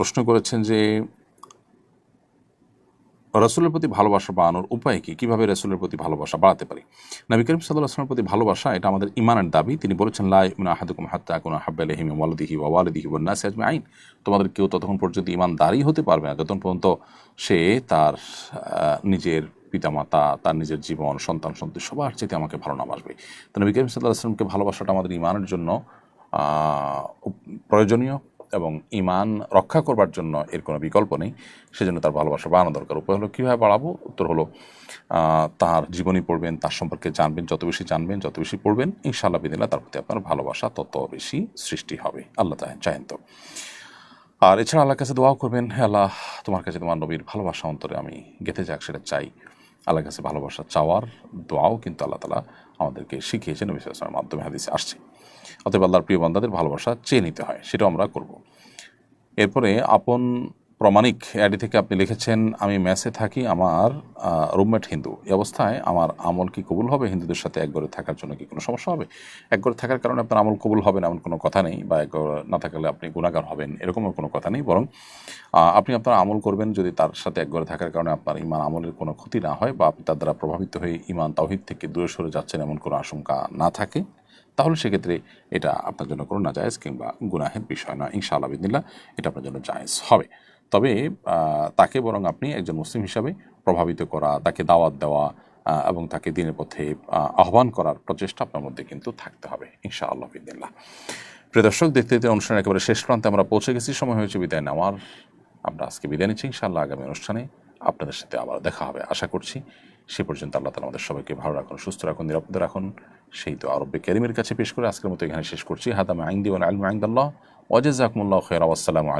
প্রশ্ন করেছেন যে রসুলের প্রতি ভালোবাসা বাড়ানোর উপায় কি? কীভাবে রসুলের প্রতি ভালোবাসা বাড়াতে পারি? নবী করিম সাল্লাহ আসলামের প্রতি ভালোবাসা এটা আমাদের ইমানের দাবি। তিনি বলেছেন লাই মিনা আহাদুকুম হাত্তা কোনো হাব্বালহিম ওয়ালদিহি ওয়া ওয়ালিদিহি ওয়া নাসি আজমি আইন তোমাদের কেউ ততক্ষণ পর্যন্ত ইমানদারই হতে পারবে না। যতক্ষণ পর্যন্ত সে তার নিজের পিতামাতা, তার নিজের জীবন, সন্তান, সন্ততি সবার চেয়ে আমাকে ভালো নামাসবে তো নবী করিম সাল্লাহ আসলামকে ভালোবাসাটা আমাদের ইমানের জন্য প্রয়োজনীয়। এবং ইমান রক্ষা করবার জন্য এর কোনো বিকল্প নেই। সেজন্য তার ভালোবাসা বাড়ানো দরকার। উপায় হলো, কীভাবে বাড়াবো? উত্তর হলো তার জীবনী পড়বেন, তার সম্পর্কে জানবেন, যত বেশি জানবেন, যত বেশি পড়বেন, ইনশাআল্লাহ বিদিল্লা তার প্রতি আপনার ভালোবাসা তত বেশি সৃষ্টি হবে। আল্লাহ তাই চাহেন তো। আর এছাড়া আল্লাহর কাছে দোয়াও করবেন, হে আল্লাহ, তোমার কাছে তোমার নবীর ভালোবাসা অন্তরে আমি গেঁথে যাক, সেটা চাই। আল্লাহর কাছে ভালোবাসা চাওয়ার দোয়াও কিন্তু আল্লাহ তালা আমাদেরকে শিখিয়েছেন ওয়াসাল্লামের মাধ্যমে হাদিসে আসছে। অতএব আল্লাহর প্রিয় বান্দাদের ভালোবাসা চেয়ে নিতে হয়, সেটাও আমরা করব। এরপরে আপন প্রমাণিক অ্যাডি থেকে আপনি লিখেছেন, আমি মেসে থাকি, আমার রুমমেট হিন্দু। এই অবস্থায় আমার আমল কি কবুল হবে? হিন্দুদের সাথে এক ঘরে থাকার জন্য কি কোনো সমস্যা হবে? এক ঘরে থাকার কারণে আপনার আমল কবুল হবে না, এমন কোনো কথা নেই, বা এক না থাকলে আপনি গুণাগার হবেন, এরকমও কোনো কথা নেই, বরং আপনি আপনার আমল করবেন যদি তার সাথে এক ঘরে থাকার কারণে আপনার ইমান আমলের কোনো ক্ষতি না হয়, বা আপনি তার দ্বারা প্রভাবিত হয়ে ইমান তাওহিদ থেকে দূরে সরে যাচ্ছেন, এমন কোনো আশঙ্কা না থাকে, তাহলে সেক্ষেত্রে এটা আপনার জন্য কোনো না নাজায়েজ কিংবা গুনাহের বিষয় না ইনশাআল্লাহ বিদিল্লা এটা আপনার জন্য জায়েজ হবে। তবে তাকে বরং আপনি একজন মুসলিম হিসাবে প্রভাবিত করা, তাকে দাওয়াত দেওয়া এবং তাকে দিনের পথে আহ্বান করার প্রচেষ্টা আপনার মধ্যে কিন্তু থাকতে হবে, ইনশাআল্লাহ বিদিল্লা প্রিয় দর্শক, দেখতে দেখতে অনুষ্ঠানের একেবারে শেষ প্রান্তে আমরা পৌঁছে গেছি, সময় হয়েছে বিদায় নেওয়ার। আমরা আজকে বিদায় নিচ্ছি, ইনশাআল্লাহ আগামী অনুষ্ঠানে আপনাদের সাথে আবার দেখা হবে, আশা করছি। সে পর্যন্ত আল্লাহ তালা আমাদের সবাইকে ভালো রাখুন, সুস্থ রাখুন, নিরাপদ রাখুন। সেই তো আরব্বে ক্যারিমের কাছে পেশ করে আজকের মতো এখানে শেষ করছি। হাদামে আইন দিওয়ান আলম আইন্দাল্লাহ। ওয়াজাকুমুল্লাহ খের আসসালামু আলাইকুম।